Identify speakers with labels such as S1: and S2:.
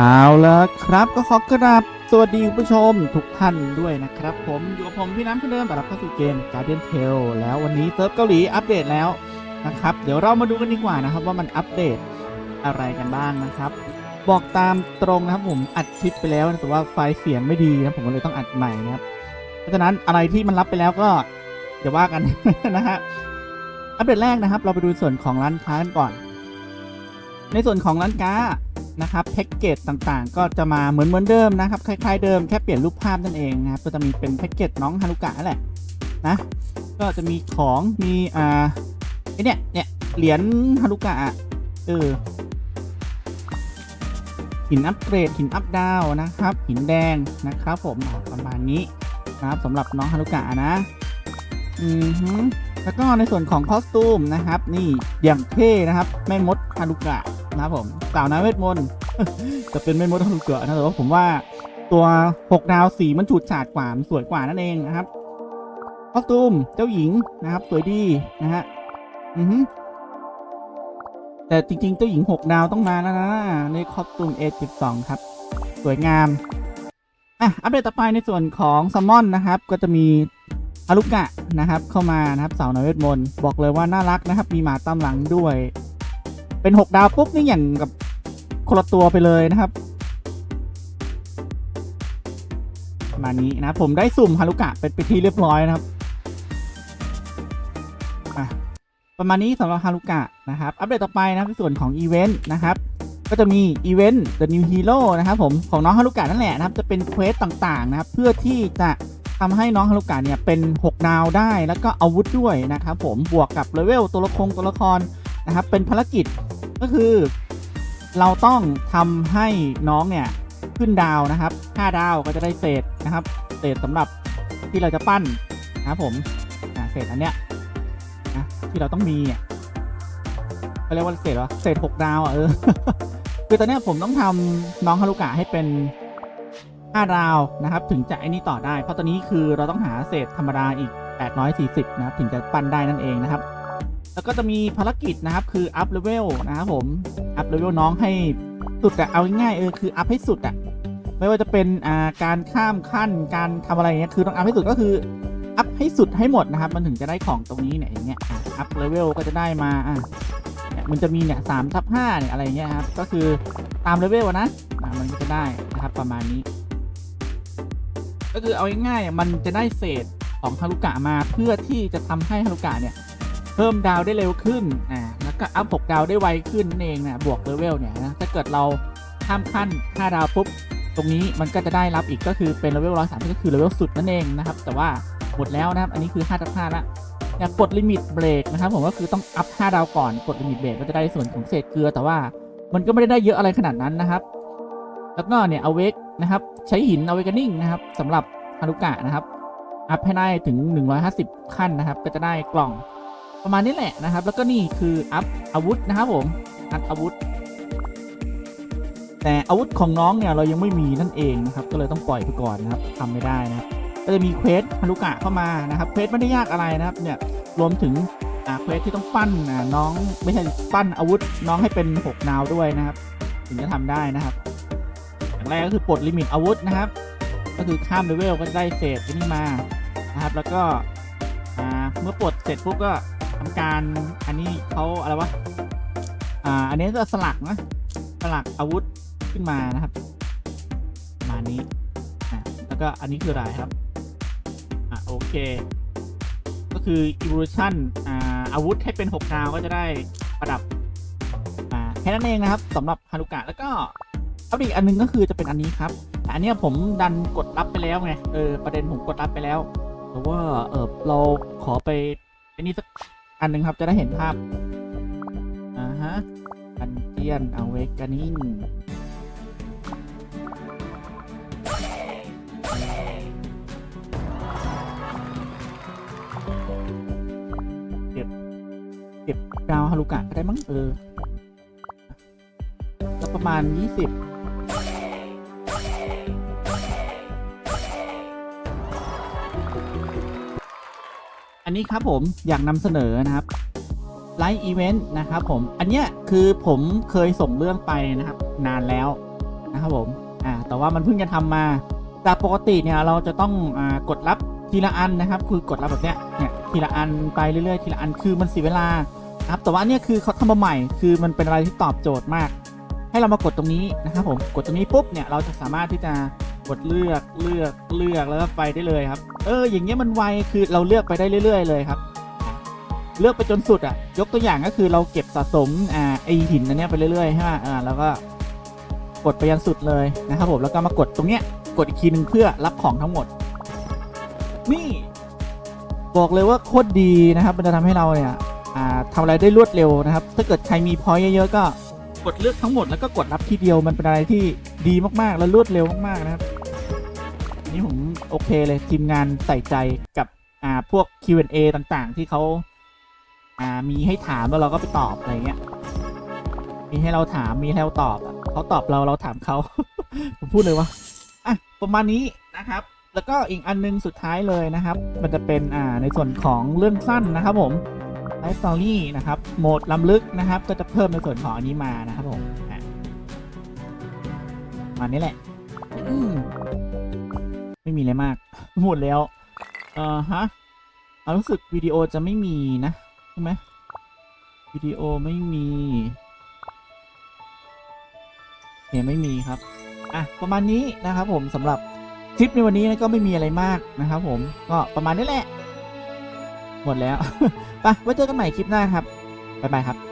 S1: เอาละครับก็ขอกราบสวัสดีคุณผู้ชมทุกท่านด้วยนะครับ ผมอยู่กับผมพี่น้ำเพื่อนเดิมต้อนรับเข้าสู่เกม Guardian Tale แล้ววันนี้เซิร์ฟเกาหลีอัปเดตแล้วนะครับ เดี๋ยวเรามาดูกันดีกว่านะครับ ว่ามันอัปเดตอะไรกันบ้างนะครับ บอกตามตรงนะครับผมอัดคลิปไปแล้วนะแต่ว่าไฟล์เสียงไม่ดีนะผมก็เลยต้องอัดใหม่นะครับ เพราะฉะนั้นอะไรที่มันรับไปแล้วก็เดี๋ยวว่ากันนะฮะอัปเดตแรกนะครับ เราไปดูส่วนของร้านค้ากันก่อน ในส่วนของร้านค้า นะครับแพ็กเกจต่างๆ ก็จะมาเหมือนเหมือนเดิมนะครับคล้ายๆเดิมแค่เปลี่ยนรูปภาพนั่นเองนะครับก็จะมีเป็นแพ็กเกจน้องฮารุกะนั่นแหละนะก็จะมีของมีอ่าไอเนี่ยเนี่ยเหรียญฮารุกะเออหินอัปเกรดหินอัปดาวนะครับ หินแดงนะครับ ผมประมาณนี้นะครับสำหรับน้องฮารุกะนะอือฮึแล้วก็ในส่วนของคอสตูมนะครับ นี่อย่างเท่นะครับแม่มดฮารุกะ นะครับผมสาวน้ำเวทมนต์จะเป็นไม่มดฮารุกะนะแต่ว่าผมว่าตัว 6 ดาวสีมันฉูดฉาดกว่ามสวยกว่านั่นเองนะครับคอสตูมเจ้าหญิงนะครับ สวยดีนะฮะอือฮึแต่จริง ๆ เจ้าหญิง 6 ดาวต้องมาแล้วนะในคอสตูม A12 ครับ สวยงามอะอัปเดตต่อไปในส่วนของซัมมอนนะครับ ก็จะมีฮารุกะนะครับ เข้ามานะครับสาวน้อยเวทมนต์บอกเลยว่าน่ารักนะครับ มีหมาตามหลังด้วย เป็นหกดาวปุ๊บนี่อย่างกับคนละตัวไปเลยนะครับประมาณนี้นะผมได้สุ่มฮารุกะเป็นไปที่เรียบร้อยนะครับประมาณนี้สำหรับฮารุกะนะครับ อัปเดตต่อไปนะในส่วนของอีเวนต์นะครับ ก็จะมีอีเวนต์ The New Hero นะครับผมของน้องฮารุกะนั่นแหละนะครับ จะเป็นเควสต่างๆนะครับ เพื่อที่จะทำให้น้องฮารุกะเนี่ยเป็น 6 ดาวได้ แล้วก็อาวุธด้วยนะครับผมบวกกับเลเวลตัวละครตัวละคร นะครับ เป็นภารกิจก็คือ เราต้องทำให้น้องเนี่ยขึ้นดาวนะครับ5ดาวก็จะได้เศษนะครับ เศษสำหรับที่เราจะปั้นนะครับผมเศษอันเนี้ยนะที่เราต้องมีอะเขาเรียกว่าเศษเหรอเศษ6ดาวอะเออคือตอนเนี้ยผมต้องทำน้องฮารุกะให้เป็น5ดาวนะครับ ถึงจะไอ้นี่ต่อได้ เพราะตอนนี้คือเราต้องหาเศษธรรมดาอีก 840 นะครับ ถึงจะปั้นได้นั่นเองนะครับ แล้วก็จะมีภารกิจนะครับคืออัพเลเวลนะครับผมอัพเลเวลน้องให้สุดอะเอาง่ายๆเออคืออัพให้สุดอะไม่ว่าจะเป็นอ่าการข้ามขั้นการทำอะไรเงี้ยคือต้องอัพให้สุดก็คืออัพให้สุดให้หมดนะครับ มันถึงจะได้ของตรงนี้เนี่ยอย่างเงี้ยอัพเลเวลก็จะได้มาอะเนี่ยมันจะมีเนี่ยสามทับห้าเนี่ยอะไรเงี้ยครับก็คือตามเลเวลนะมันก็จะได้นะครับประมาณนี้ ก็คือเอาง่ายๆมันจะได้เศษของฮารุกะมาเพื่อที่จะทำให้ฮารุกะเนี่ย เพิ่มดาวได้เร็วขึ้นอ่าแล้วก็อัพ6ดาวได้ไวขึ้นนั่นเองนะบวกเลเวลเนี่ยนะถ้าเกิดเราข้ามขั้น5ดาวปุ๊บตรงนี้มันก็จะได้รับอีกก็คือเป็นเลเวลร้อยสามก็คือเลเวลสุดนั่นเองนะครับ แต่ว่าหมดแล้วนะครับ อันนี้คือ5ทับ5ละอยากกดลิมิตเบรกนะครับผมก็คือต้องอัพ5ดาวก่อนกดลิมิตเบรกก็จะได้ส่วนของเศษเกลือ แต่ว่ามันก็ไม่ได้ได้เยอะอะไรขนาดนั้นนะครับ แล้วก็เนี่ยเอาเวกนะครับ ใช้หินเอาเวกนิ่งนะครับสำหรับฮารุกะนะครับ อัพให้ได้ถึง 150 ขั้นนะครับ ก็จะได้กล่อง ประมาณนี้แหละนะครับ แล้วก็นี่คืออัพอาวุธนะครับผม อัพอาวุธ แต่อาวุธของน้องเนี่ยเรายังไม่มีนั่นเองนะครับ ก็เลยต้องปล่อยไปก่อนนะครับทำไม่ได้นะครับก็จะมีเควสฮารุกะเข้ามานะครับเควสไม่ได้ยากอะไรนะครับ เนี่ยรวมถึงอาเควสที่ต้องปั้นน้องไม่ใช่ปั้นอาวุธน้องให้เป็น 6 นาวด้วยนะครับ ถึงจะทำได้นะครับอย่างแรกก็คือปลดลิมิตอาวุธนะครับ ก็คือข้ามเลเวลก็จะได้เศษนนี้มานะครับ แล้วก็เมื่อปลดเสร็จปุ๊บก็ ทำการอันนี้เขาอะไรวะ อ่า อันนี้จะสลักนะ สลักอาวุธขึ้นมานะครับประมาณนี้อะแล้วก็อันนี้คืออะไรครับ อะโอเค ก็คือ evolution อ่า อาวุธให้เป็น 6 ดาวก็จะได้ประดับ อ่า แค่นั้นเองนะครับสำหรับฮารุกะแล้วก็อัปเดตอีกอันหนึงก็คือจะเป็นอันนี้ครับแต่อันนี้ผมดันกดรับไปแล้วไง เออ ประเด็นผมกดรับไปแล้ว แต่ว่า เออเราขอไปไอันนี้สัก อันหนึ่งครับจะได้เห็นภาพ อ่าฮะอันเจียนเอาเวกานิ่งเก็บ เก็บดาวฮารุกะก็ได้มั้งเออประมาณยี่สิบ อันนี้ครับผมอยากนำเสนอนะครับไลฟ์อีเวนต์นะครับผมอันเนี้ยคือผมเคยส่งเรื่องไปนะครับนานแล้วนะครับผมอ่าแต่ว่ามันเพิ่งจะทำมาจากปกติเนี่ยเราจะต้องอ่ากดรับทีละอันนะครับ คือกดรับแบบเนี้ยเนี่ยทีละอันไปเรื่อยๆ ทีละอันคือมันเสียเวลาครับแต่ว่าเนี่ยคือเขาทำมาใหม่ คือมันเป็นอะไรที่ตอบโจทย์มาก ให้เรามากดตรงนี้นะครับผมกดตรงนี้ปุ๊บเนี่ยเราจะสามารถที่จะ กดเลือกเลือกเลือกแล้วก็ไปได้เลยครับ เออ อย่างเงี้ยมันไวคือเราเลือกไปได้เรื่อย ๆ เลยครับ เลือกไปจนสุดอะ ยกตัวอย่างก็คือเราเก็บสะสมอ่าไอหินอันเนี้ยไปเรื่อยๆใช่ไหมอ่าแล้วก็กดไปยันสุดเลยนะครับผมแล้วก็มากดตรงเนี้ยกดอีกทีนึงเพื่อรับของทั้งหมด นี่ บอกเลยว่าโคตรดีนะครับ มันจะทำให้เราเนี่ยอ่าทำอะไรได้รวดเร็วนะครับ ถ้าเกิดใครมีพอยเยอะๆก็กดเลือกทั้งหมดแล้วก็กดรับทีเดียวมันเป็นอะไรที่ดีมากๆ และรวดเร็วมากๆนะครับ นี่ผมโอเคเลยทีมงานใส่ใจกับอ่าพวก Q&A ต่างๆ ที่เขาอ่ามีให้ถามแล้วเราก็ไปตอบอะไรเงี้ยมีให้เราถามมีให้เราตอบเขาตอบเราเราถามเขา ผมพูดเลยว่าอะประมาณนี้นะครับ แล้วก็อีกอันนึงสุดท้ายเลยนะครับ มันจะเป็นอ่าในส่วนของเรื่องสั้นนะครับผมไลฟ์สตอรี่นะครับโหมดล้ำลึกนะครับ ก็จะเพิ่มในส่วนของอันนี้มานะครับผมอะประมานี้แหละอืม ไม่มีอะไรมาก หมดแล้ว เออฮะเอารู้สึกวิดีโอจะไม่มีนะใช่ไหมวิดีโอไม่มีเห็นไม่มีครับ อะ ประมาณนี้นะครับผมสำหรับคลิปในวันนี้ก็ไม่มีอะไรมากนะครับผม ก็ประมาณนี้แหละ หมดแล้ว ไปไว้เจอกันใหม่คลิปหน้าครับ บ๊ายบายครับ